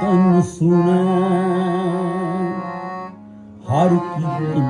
ਕੀਰਤਨ ਸੁਣੈ। ਹਰ ਕੀਰਤਨ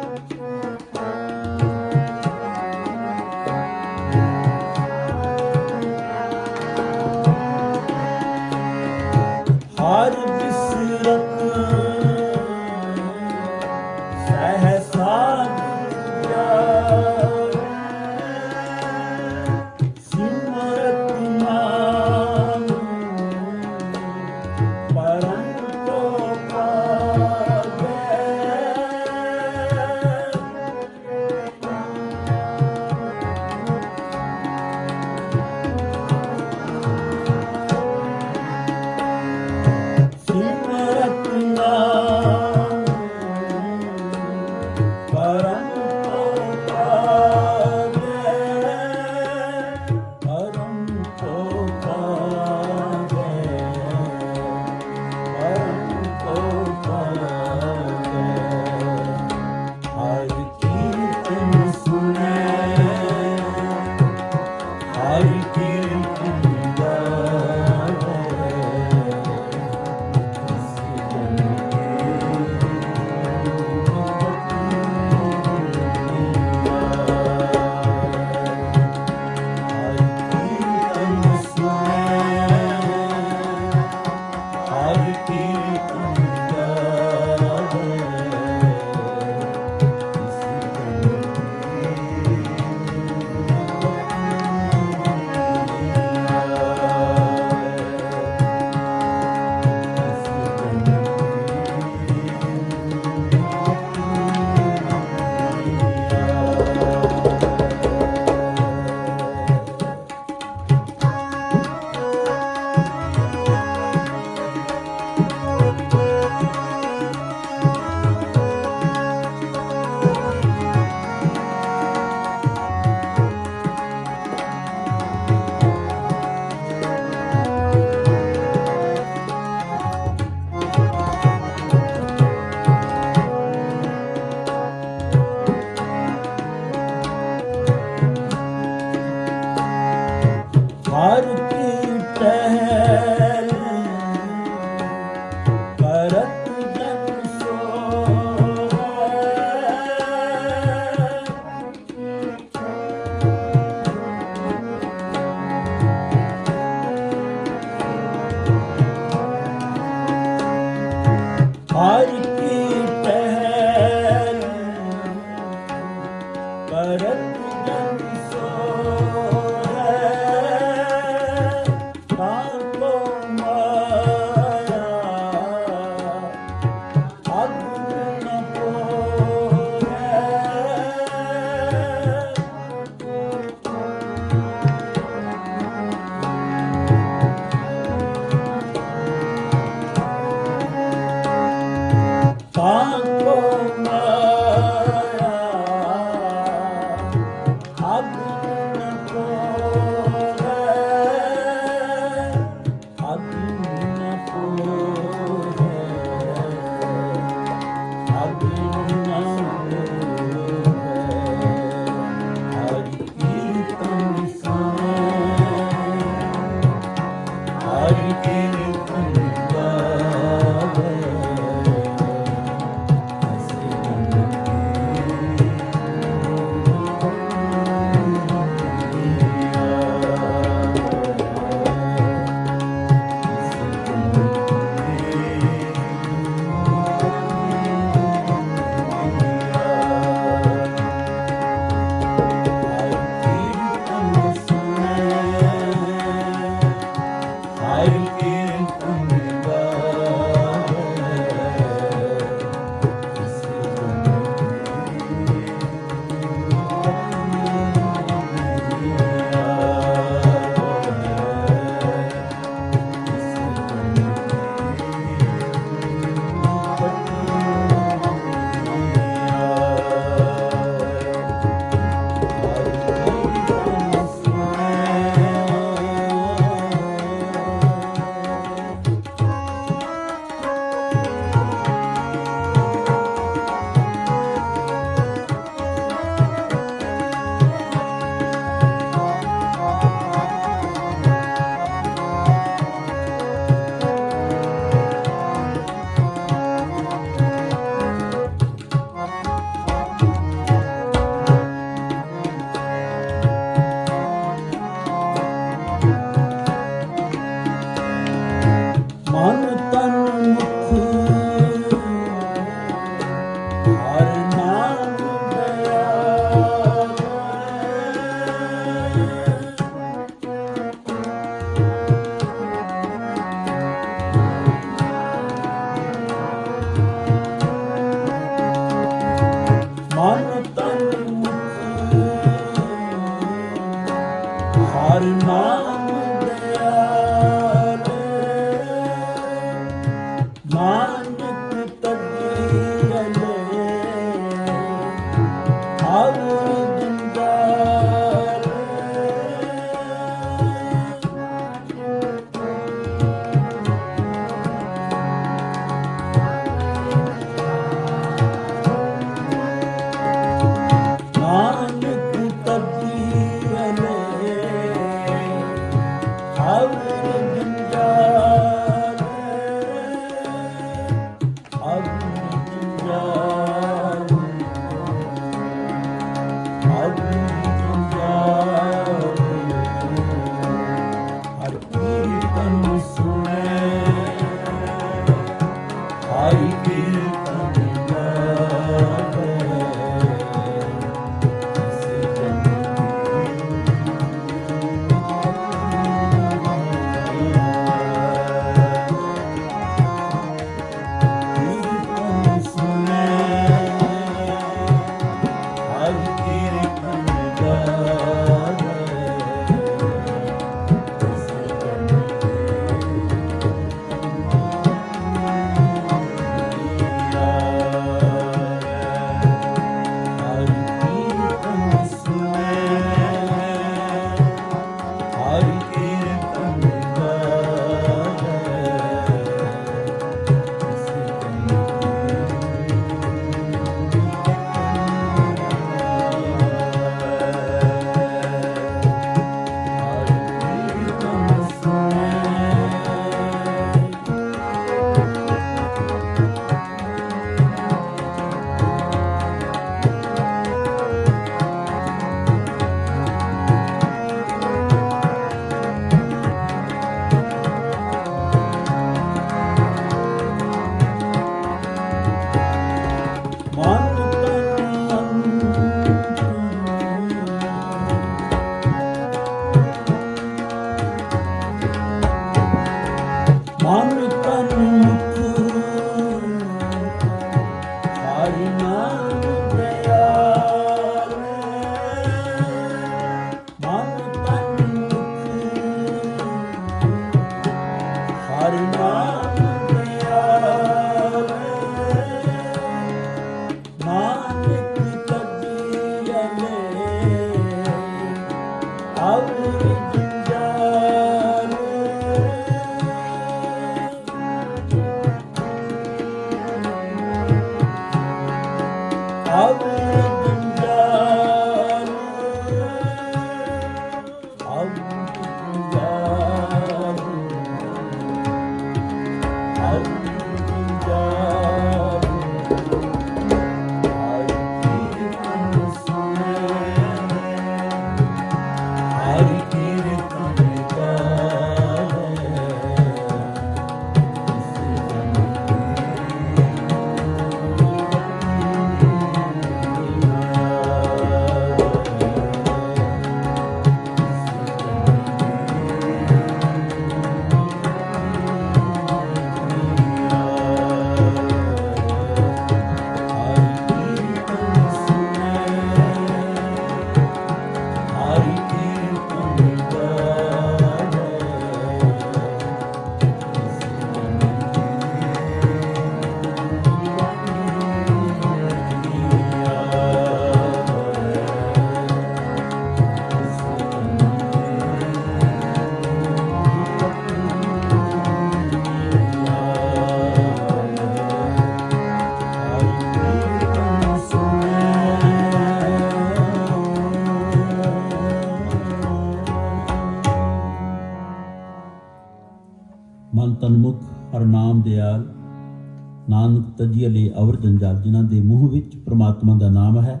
ਜੀ ਤਜੀਏ ਅਵਰ ਜੰਜਾਲ, ਜਿਨ੍ਹਾਂ ਦੇ ਮੂੰਹ ਵਿੱਚ ਪ੍ਰਮਾਤਮਾ ਦਾ ਨਾਮ ਹੈ,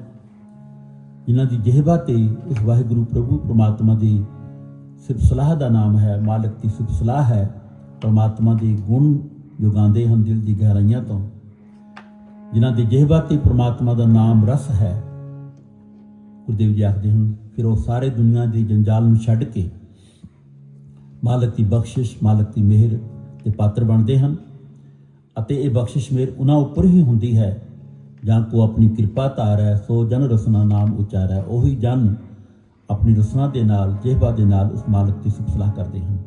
ਜਿਨ੍ਹਾਂ ਦੀ ਜਿਹਬਾ ਤੇ ਉਸ ਵਾਹਿਗੁਰੂ ਪ੍ਰਭੂ ਪ੍ਰਮਾਤਮਾ ਦੀ ਸਿਫਤ ਸਲਾਹ ਦਾ ਨਾਮ ਹੈ, ਮਾਲਕ ਦੀ ਸਿਫਤ ਸਲਾਹ ਹੈ, ਪ੍ਰਮਾਤਮਾ ਦੇ ਗੁਣ ਜੁਗਾਉਂਦੇ ਹਨ ਦਿਲ ਦੀ ਗਹਿਰਾਈਆਂ ਤੋਂ। ਜਿਨ੍ਹਾਂ ਦੀ ਜਿਹਬਾ ਤੇ ਪ੍ਰਮਾਤਮਾ ਦਾ ਨਾਮ ਰਸ ਹੈ, ਗੁਰਦੇਵ ਜੀ ਆਖਦੇ ਹਨ, ਫਿਰ ਉਹ ਸਾਰੇ ਦੁਨੀਆ ਦੀ ਜੰਜਾਲ ਨੂੰ ਛੱਡ ਕੇ ਮਾਲਕ ਦੀ ਬਖਸ਼ਿਸ਼, ਮਾਲਕ ਦੀ ਮਿਹਰ ਦੇ ਪਾਤਰ ਬਣਦੇ ਹਨ। ਅਤੇ ਇਹ ਬਖਸ਼ਿਸ਼ ਮੇਰ ਉਹਨਾਂ ਉੱਪਰ ਹੀ ਹੁੰਦੀ ਹੈ। ਜਾਂ ਕੋ ਆਪਣੀ ਕਿਰਪਾ ਧਾਰੈ ਸੋ ਜਨ ਰਸਨਾ ਨਾਮ ਉਚਾਰੈ, ਉਹੀ ਜਨ ਆਪਣੀ ਰਸਨਾ ਦੇ ਨਾਲ ਜਿਹਬਾ ਦੇ ਨਾਲ ਉਸ ਮਾਲਕ ਦੀ ਸਿਫਤ ਸਲਾਹ ਕਰਦੇ ਹਨ।